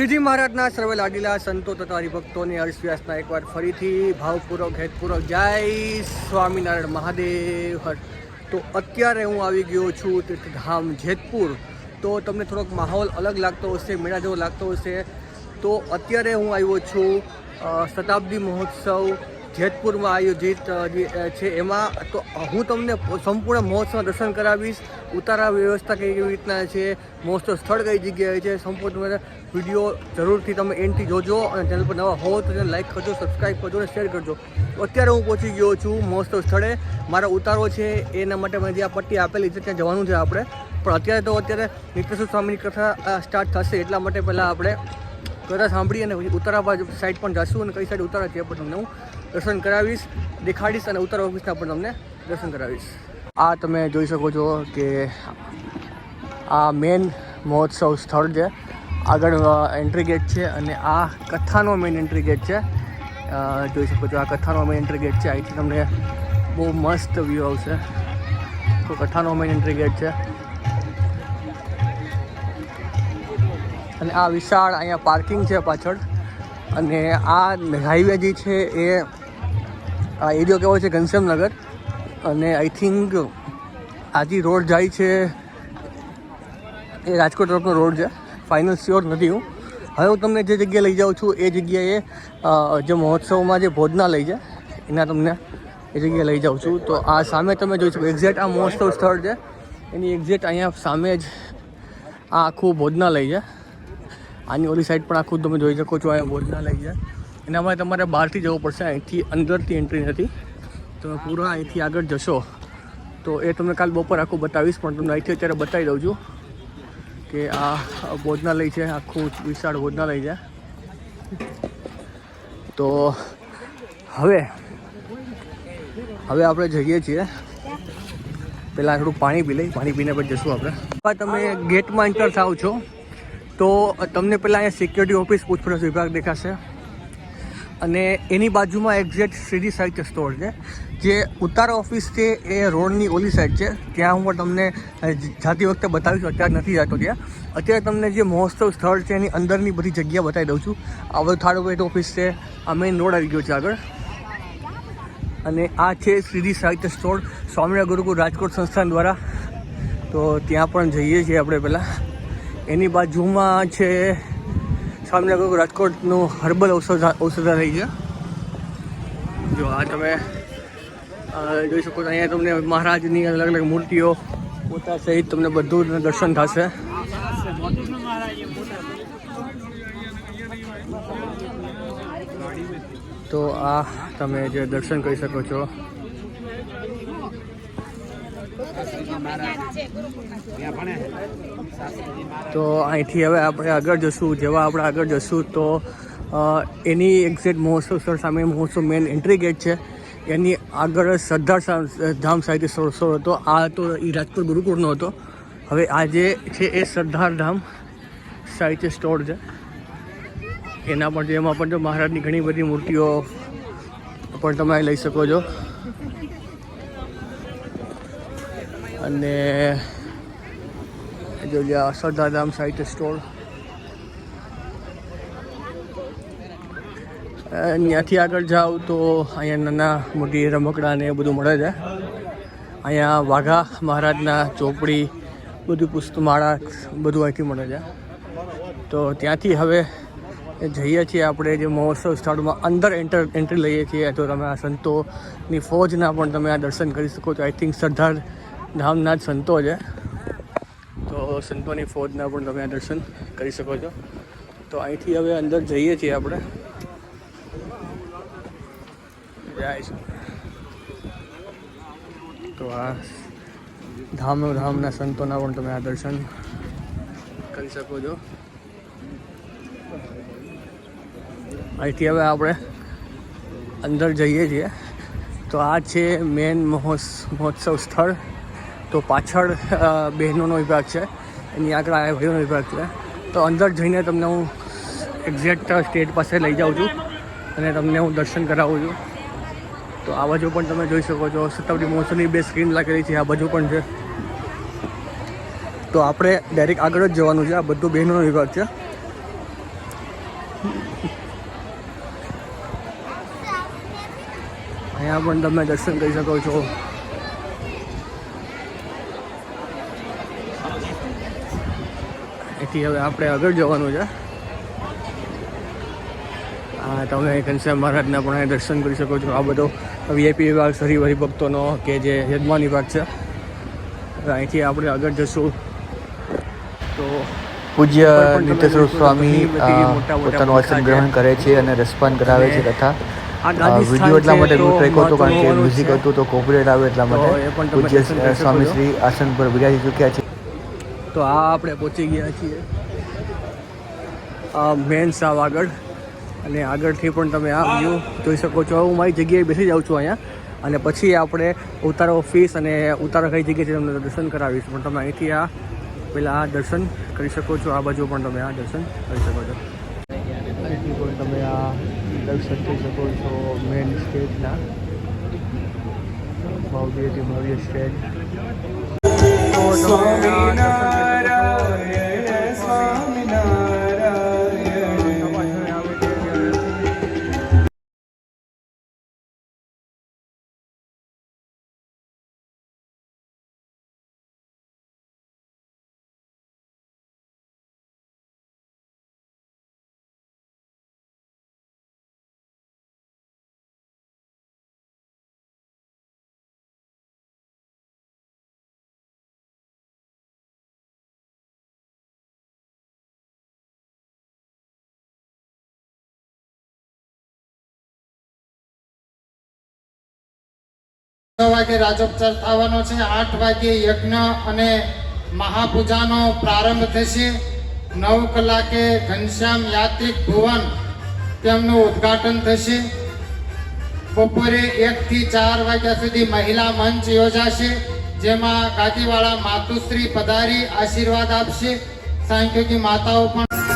શ્રીજી મહારાજના સર્વે લાડીલા સંતો તથા હરિભક્તોને હર્ષવ્યાસના એકવાર ફરીથી ભાવપૂર્વક, હેતપૂર્વક જય સ્વામિનારાયણ મહાદેવ. તો અત્યારે હું આવી ગયો છું તીર્થધામ જેતપુર. તો તમને થોડોક માહોલ અલગ લાગતો હશે, મેળા જેવો લાગતો હશે. તો અત્યારે હું આવ્યો છું શતાબ્દી મહોત્સવ જેતપુરમાં આયોજિત છે, એમાં તો હું તમને સંપૂર્ણ મહોત્સવના દર્શન કરાવીશ. ઉતારા વ્યવસ્થા કઈ કેવી રીતના છે, મહોત્સવ સ્થળ કઈ જગ્યાએ છે, સંપૂર્ણ વીડિયો જરૂરથી તમે એન્ડથી જોજો અને ચેનલ પર નવા હો તો તેને લાઇક કરજો સબસ્ક્રાઈબ કરજો અને શેર કરજો. અત્યારે હું પહોંચી ગયો છું મહોત્સવ સ્થળે. મારો ઉતારો છે, એના માટે મને જે આ પટ્ટી આપેલી છે, ત્યાં જવાનું છે આપણે. પણ અત્યારે તો અત્યારે નિત્યસુ સ્વામીની કથા સ્ટાર્ટ થશે એટલા માટે પહેલાં આપણે કથા સાંભળી અને પછી ઉત્તરા બાજુ સાઈડ પણ જશું અને કઈ સાઈડ ઉતારા છે પણ તમને હું દર્શન કરાવીશ, દેખાડીશ અને ઉત્તર ઓફિસના પણ તમને દર્શન કરાવીશ. આ તમે જોઈ શકો છો કે આ મેન મહોત્સવ સ્થળ છે. આગળ એન્ટ્રી ગેટ છે અને આ કથાનો મેન એન્ટ્રી ગેટ છે. જોઈ શકો છો આ કથાનો મેન એન્ટ્રી ગેટ છે. અહીંથી તમને બહુ મસ્ત વ્યૂ આવશે. તો કથાનો મેન એન્ટ્રી ગેટ છે. અને આ વિશાળ અહીંયા પાર્કિંગ છે પાછળ. અને આ હાઈવે જે છે એ આ એરિયો કેવો છે ઘનશ્યામનગર અને આઈ થિંક આજી રોડ જાય છે, એ રાજકોટ તરફનો રોડ છે. ફાઇનલ શ્યોર નથી હું. હવે હું તમને જે જગ્યાએ લઈ જાઉં છું, એ જગ્યાએ જે મહોત્સવમાં જે ભોજનાલય છે એના તમને એ જગ્યાએ લઈ જાઉં છું. તો આ સામે તમે જોઈ શકો એક્ઝેક્ટ આ મહોત્સવ સ્થળ છે. એની એક્ઝેક્ટ અહીંયા સામે જ આ આખું ભોજનાલય છે. આની ઓલી સાઈડ પણ આખું તમે જોઈ શકો છો, અહીંયા ભોજનાલય છે. એના માટે તમારે બહારથી જવું પડશે, અહીંથી અંદરથી એન્ટ્રી નથી. તમે પૂરા અહીંથી આગળ જશો. તો એ તમને કાલ બપોર આખું બતાવીશ, પણ તમને અહીંથી અત્યારે બતાવી દઉં છું કે આ ભોજનાલય છે, આખું વિશાળ ભોજનાલય છે. તો હવે હવે આપણે જઈએ છીએ. પહેલાં થોડું પાણી પી લઈ, પાણી પીને પછી જશું આપણે. તમે ગેટમાં એન્ટર થાવ છો, તો તમને પહેલાં અહીંયા સિક્યોરિટી ઓફિસ પૂછપરછ વિભાગ દેખાશે. અને એની બાજુમાં એક્ઝેક્ટ શ્રીજી સાહિત્ય સ્ટોર છે, જે ઉતારા ઓફિસ છે એ રોડની ઓલી સાઈડ છે. ત્યાં હું તમને જાતી વખતે બતાવીશ, અત્યારે નથી જતો ત્યાં. અત્યારે તમને જે મહોત્સવ સ્થળ છે એની અંદરની બધી જગ્યા બતાવી દઉં છું. આ બધું થાર્ડ વેટ ઓફિસ છે, આ મેઇન રોડ આવી ગયો છે આગળ. અને આ છે શ્રીજી સાહિત્ય સ્ટોર, સ્વામિનારાયણ ગુરુકુળ રાજકોટ સંસ્થાન દ્વારા. તો ત્યાં પણ જઈએ છીએ આપણે પહેલાં. એની બાજુમાં છે ગુરુકુળ રાજકોટનું હર્બલ ઔષધ ઔષધાલય છે. જો આ તમે જોઈ શકો છો, અહીંયા તમને મહારાજની અલગ અલગ મૂર્તિઓ પોતા સહિત તમને બધું દર્શન થશે. તો આ તમે જે દર્શન કરી શકો છો. તો અહીંથી હવે આપણે આગળ જશું. જેવા આપણે આગળ જશું તો એની એક્ઝેક્ટ મહોત્સવ સ્થળ સામે મહોત્સવ મેન એન્ટ્રી ગેટ છે. એની આગળ સરદાર ધામ સાહિત્ય સ્થળ હતો. આ તો એ રાજકોટ ગુરુકુળનો હતો. હવે આ જે છે એ સરદાર ધામ સાહિત્ય સ્ટોર છે. એના પણ એમાં પણ જો મહારાજની ઘણી બધી મૂર્તિઓ પણ તમે લઈ શકો છો. અને જો જે આ સરદારધામ સાહિત્ય સ્ટોર ત્યાંથી આગળ જાઓ તો અહીંયા નાના મોટી રમકડા ને એ બધું મળે છે. અહીંયા વાઘા મહારાજના ચોપડી, બધું પુસ્તમાળા, બધું અહીંથી મળે છે. તો ત્યાંથી હવે જઈએ છીએ આપણે જે મહોત્સવ સ્થળમાં અંદર એન્ટર એન્ટ્રી લઈએ છીએ. તો તમે આ સંતોની ફોજના પણ તમે આ દર્શન કરી શકો છો. આઈ થિંક સરદાર ધામના જ સંતો છે. તો સંતોની ફોજના પણ તમે દર્શન કરી શકો છો. તો અહીંથી હવે અંદર જઈએ છીએ આપણે. તો આ ધામ ધામના સંતોના પણ તમે આ દર્શન કરી શકો છો. અહીંથી હવે આપણે અંદર જઈએ છીએ. તો આ છે મેન મહોત્સવ સ્થળ. તો પાછળ બહેનોનો વિભાગ છે. એની આગળ આ ભાઈઓનો વિભાગ છે. તો અંદર જઈને તમને હું એક્ઝેક્ટ સ્ટેજ પાસે લઈ જાઉં છું અને તમને હું દર્શન કરાવું છું. તો આ બાજુ પણ તમે જોઈ શકો છો સત્તાવડી મોસમની બે સ્ક્રીન લાગેલી છે, આ બાજુ પણ છે. તો આપણે ડાયરેક્ટ આગળ જ જવાનું છે, આ બધું બહેનોનો વિભાગ છે. અહીંયા પણ તમે દર્શન કરી શકો છો. એથી હવે આપણે આગળ જવાનું છે. આ તમે ઘનશ્યામ મહારાજના પણ અહીં દર્શન કરી શકો છો. આ બધો વીઆઈપી વિભાગ શરી હરિભક્તોનો કે જે યજમાન વિભાગ છે. અહીંથી આપણે આગળ જશું. તો પૂજ્ય તો સ્વામી પોતાનું આસન ગ્રહણ કરે છે અને રસપાન કરાવે છે તથા વીડિયો એટલા માટે મ્યુટ રાખ્યો હતો કારણ કે મ્યુઝિક હતું તો કોપરેટ આવે એટલા માટે. પૂજ્ય સ્વામી શ્રી આસન પર બિરાજી ચૂક્યા છે. તો આ આપણે પહોંચી ગયા છીએ આ મેન સાવ આગળ. અને આગળથી પણ તમે આ વ્યૂ જોઈ શકો છો. હું મારી જગ્યાએ બેસી જાઉં છું અહીંયા. અને પછી આપણે ઉતારો ફીસ અને ઉતારો કઈ જગ્યાએ તમને દર્શન કરાવીશ. પણ તમે અહીંથી આ પહેલાં આ દર્શન કરી શકો છો. આ બાજુ પણ તમે આ દર્શન કરી શકો છો. અહીંથી પણ તમે આ દર્શન કરી શકો છો મેન સ્ટેજના. ભવ્યથી ભવ્ય સ્ટેજ. તો છ વાગે રાજોપચાર થવાનો છે. આઠ વાગે યજ્ઞ અને મહાપૂજાનો પ્રારંભ થશે. નવ કલાકે ઘનશ્યામ યાત્રિક ભુવન તેમનું ઉદ્ઘાટન થશે. બપોરે એકથી ચાર વાગ્યા સુધી મહિલા મંચ યોજાશે, જેમાં ગાદીવાળા માતુશ્રી પધારી આશીર્વાદ આપશે. સાંખ્યોગી માતાઓ પણ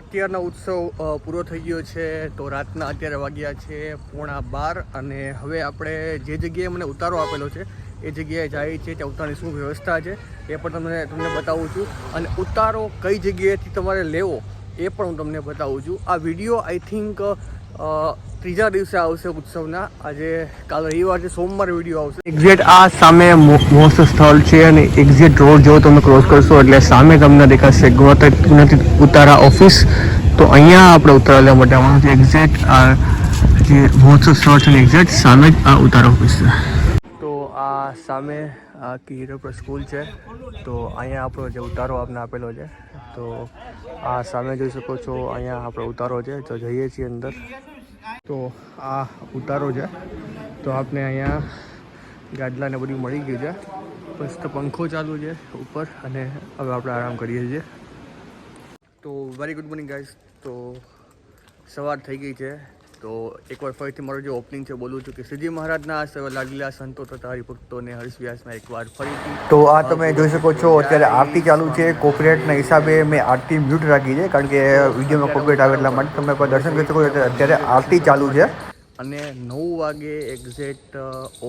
અત્યારનો ઉત્સવ પૂરો થઈ ગયો છે. તો રાતના અત્યારે વાગ્યા છે પોણા બાર અને હવે આપણે જે જગ્યાએ મને ઉતારો આપેલો છે, એ જગ્યાએ જાય છે ત્યાં ઉતારની શું વ્યવસ્થા છે, એ પણ તમને તમને બતાવું છું. અને ઉતારો કઈ જગ્યાએથી તમારે લેવો, એ પણ હું તમને બતાવું છું. આ વીડિયો આઈ થિંક ત્રીજા દિવસે આવશે ઉત્સવના. આજે કાલ રવિવાર છે, સોમવાર વીડિયો આવશે. એક્ઝેક્ટ આ સામે મોસ્ટ સ્થળ છે અને એક્ઝેક્ટ રોડ જો તમે ક્રોસ કરશો એટલે સામે તમને દેખાશે ગુણવત્તા ઉતારા ઓફિસ તો અહીંયા આપણે ઉતારા માટે આવવાનું છે એક્ઝેક્ટ આ જે મહોત્સવ સ્થળ છે એક્ઝેક્ટ સામે જ આ ઉતારા ઓફિસ છે. તો આ સામે આ કિરોપર સ્કૂલ છે. તો અહીંયા આપણો જે ઉતારો આપને આપેલો છે. તો આ સામે જોઈ શકો છો, અહીંયા આપણો ઉતારો છે. તો જઈએ છીએ અંદર. તો આ ઉતારો છે. તો આપને અહીંયા ગાદલા ને બધું મળી ગયું છે. મસ્ત પંખો ચાલુ છે ઉપર અને હવે આપણે આરામ કરીએ છીએ. તો વેરી ગુડ મોર્નિંગ ગાઈઝ તો સવાર થઈ ગઈ છે. તો એકવાર ફરીથી મારું જે ઓપનિંગ છે બોલું છું કે શ્રીજી મહારાજના આ લાગેલા સંતો તથા હરિભક્તોને હર્ષવ્યાસમાં એકવાર ફરીથી તો આ તમે જોઈ શકો છો અત્યારે આરતી ચાલુ છે કોપરેટના હિસાબે મેં આરતી મ્યુટ રાખી છે કારણ કે વિડીયોમાં કોપરેટ આવે એટલા માટે તમે કોઈ દર્શન કરી શકો છો અત્યારે આરતી ચાલુ છે. અને નવ વાગે એક્ઝેક્ટ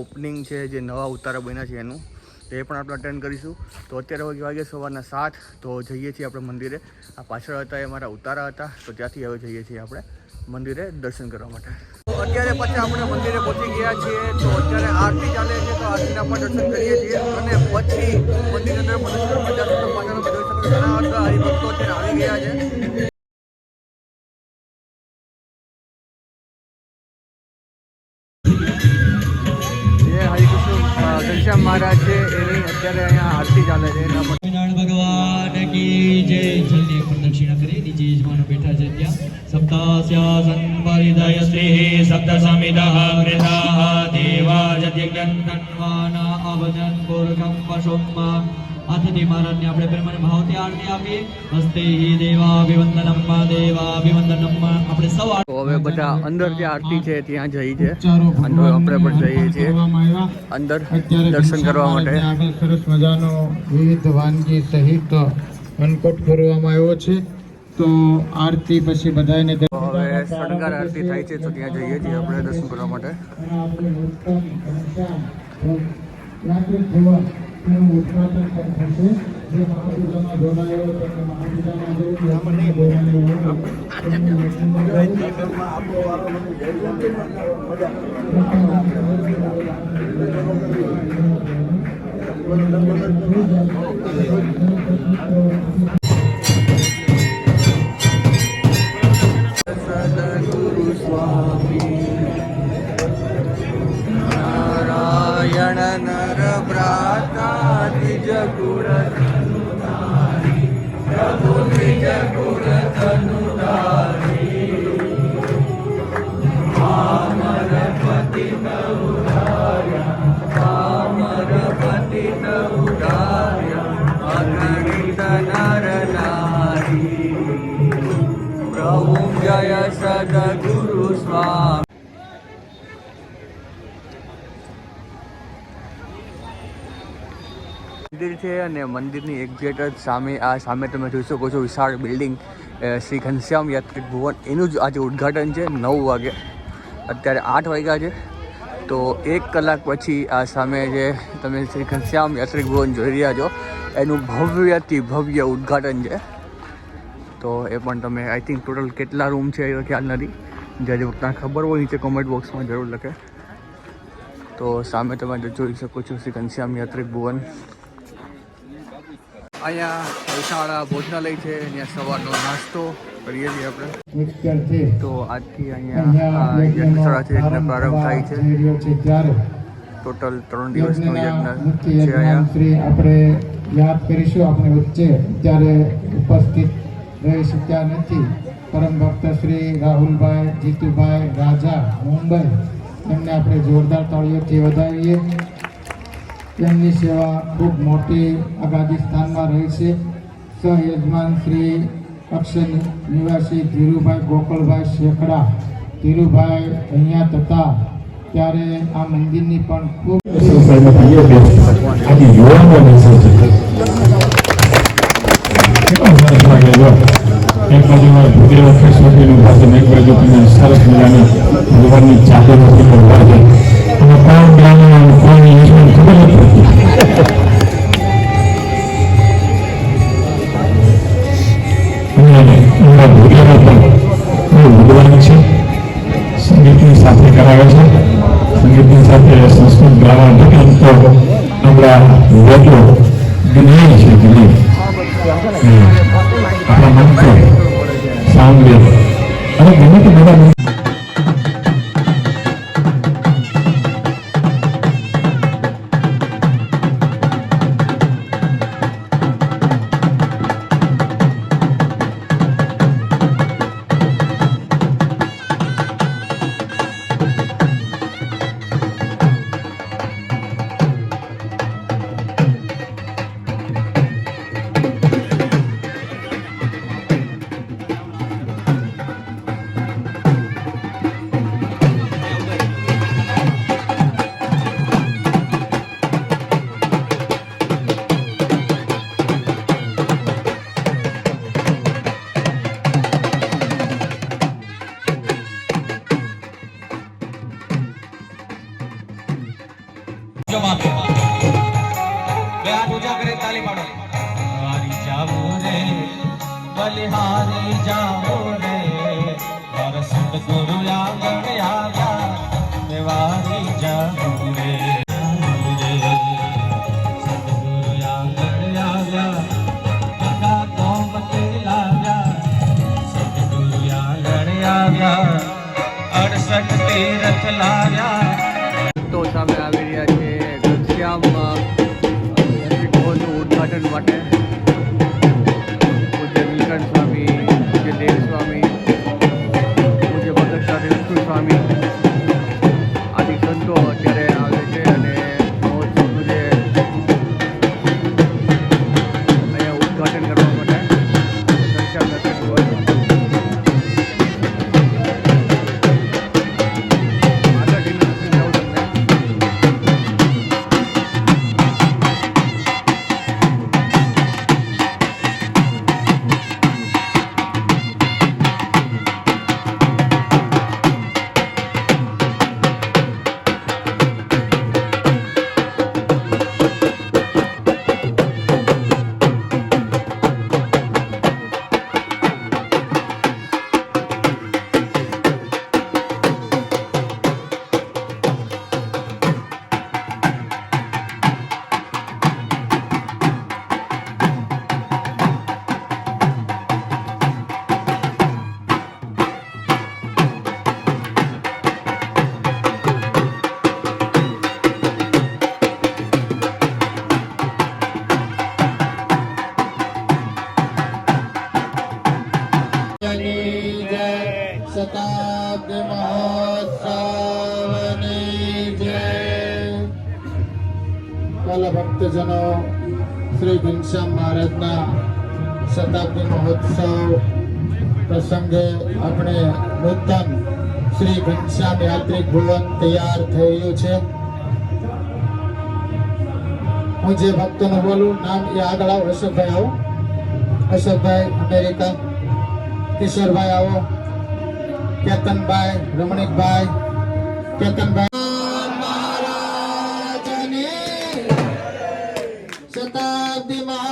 ઓપનિંગ છે જે નવા ઉતારા બન્યા છે એનું તે પણ આપણે અટેન્ડ કરીશું. તો અત્યારે વાગે વાગે સવારના સાત તો જઈએ છીએ આપણે મંદિરે. આ પાછળ હતા એ મારા ઉતારા હતા તો ત્યાંથી હવે જઈએ છીએ આપણે. મંદિરે દર્શન કરવા માટે. અત્યારે પછી આપણે મંદિરે પહોંચી ગયા છીએ, તો અત્યારે આરતી ચાલે છે, તો આરતીના પણ દર્શન કરીએ છીએ. અને પછી યજમાનો બેઠા છે ત્યાં. શ્રી સપ્ત દેવા તન્વાના અવજન પશુમ્મા મહારાજને આપણે પ્રેમને ભાવથી આરતી આપીએ. હસ્તે હિ દેવાભિવંદનમ દેવાભિવંદનમ આપણે સૌ આ- તો હવે બધા અંદર જે આરતી છે ત્યાં જઈ છે. અંદર આપણે પણ જઈએ છીએ. અંદર દર્શન કરવા માટે. આગળ સરસ મજાનો વિવિધ વાનગી સહિત અનકોટ કરવામાં આવ્યો છે. તો આરતી પછી બધાને તો હવે શણગાર આરતી થાય છે તો ત્યાં જઈએ છીએ આપણે દર્શન કરવા માટે. ઉત્તમ જય સદગુરુ સ્વામી મંદિર છે અને મંદિરની એક્ઝેક્ટ જ સામે, આ સામે તમે જોઈ શકો છો વિશાળ બિલ્ડિંગ શ્રી ઘનશ્યામ યાત્રિક ભુવન. એનું જ આજે ઉદ્ઘાટન છે નવ વાગે. અત્યારે આઠ વાગ્યા છે. તો એક કલાક પછી આ સામે જે તમે શ્રી ઘનશ્યામ યાત્રિક ભુવન જોઈ રહ્યા છો, એનું ભવ્યથી ભવ્ય ઉદ્ઘાટન છે. તો એ પણ તમે આઈ થિંક ટોટલ કેટલા રૂમ છે એ ખ્યાલ નથી. જ્યારે તમને ખબર હોય નીચે કોમેન્ટ બોક્સમાં જરૂર લખે. તો સામે તમે જોઈ શકો છો શ્રી ઘનશ્યામ યાત્રિક ભુવન. અહીંયા વિશાળ ભોજનાલય છે અહીંયા સવારનો નાસ્તો કરીએ છીએ આપણે. તો આજથી અહીંયા યજ્ઞશાળા છે, યજ્ઞ પ્રારંભ થાય છે. ટોટલ ત્રણ દિવસનો યજ્ઞ છે અહીંયા. આપણે યાદ કરીશું, આપણે વચ્ચે ત્યારે ઉપસ્થિત રહી શક્યા નથી. પરમ ભક્ત શ્રી રાહુલભાઈ, જીતુભાઈ, રાજા, મુંબઈ એમને આપણે જોરદાર તાળીઓથી વધાવીએ. તેમની સેવા ખૂબ મોટી આગાદી સ્થાનમાં રહી છે. સહયજમાન શ્રી અક્ષર નિવાસી ધીરુભાઈ ગોકળભાઈ શેખડા. ધીરુભાઈ અહીંયા તથા ત્યારે આ મંદિરની પણ ખૂબ આજે છે જો એક બાજુ ભૂદેવ ખેસવતીનું ભાષણ એક બાજુ સરસ મજાની ભગવાનની ચાદર છે કોણ બ્રાહ્મણ હારી જાવો રે બલિહારી જાવો રે મારા સદગુરુ આગળ આવ્યા મેવારી જાવો રે આવ્યા બધા કોમ લાવ્યા સદગુરુ આગળ આવ્યા લાવ્યા. શતાબ્દી મહોત્સવ પ્રસંગે આપણે નૂતન શ્રી ઘનશ્યામ યાત્રિક ભુવન તૈયાર થયું છે. હું જે ભક્તોનું બોલું, નામ એ આગળ આવો, અશોકભાઈ આવો. અશોકભાઈ, અમેરિકા. કિશોરભાઈ આવો. કેતનભાઈ, રમણીકભાઈ. કેતનભાઈ. શતાબ્દી મહોત્સવની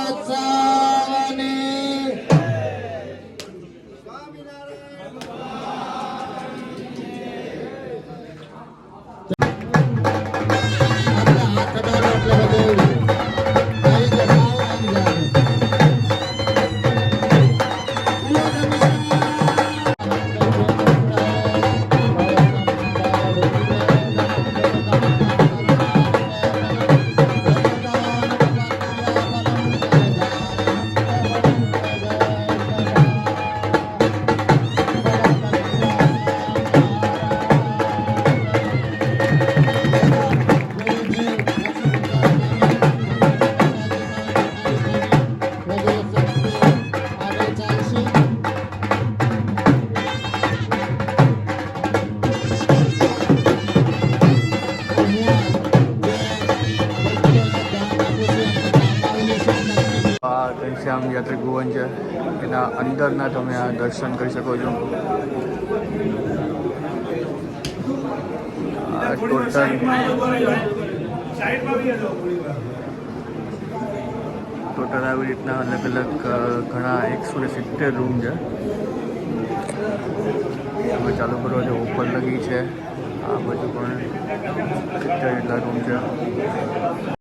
આ યાત્રી ભુવન છે. એના અંદરના તમે આ દર્શન કરી શકો છો. આ ટોટલ આવી રીતના અલગ અલગ ઘણા એકસો ને સિત્તેર રૂમ છે. તમે ચાલુ કરવા છો ઓપન લગી છે. આ બધું પણ સિત્તેર જેટલા રૂમ છે.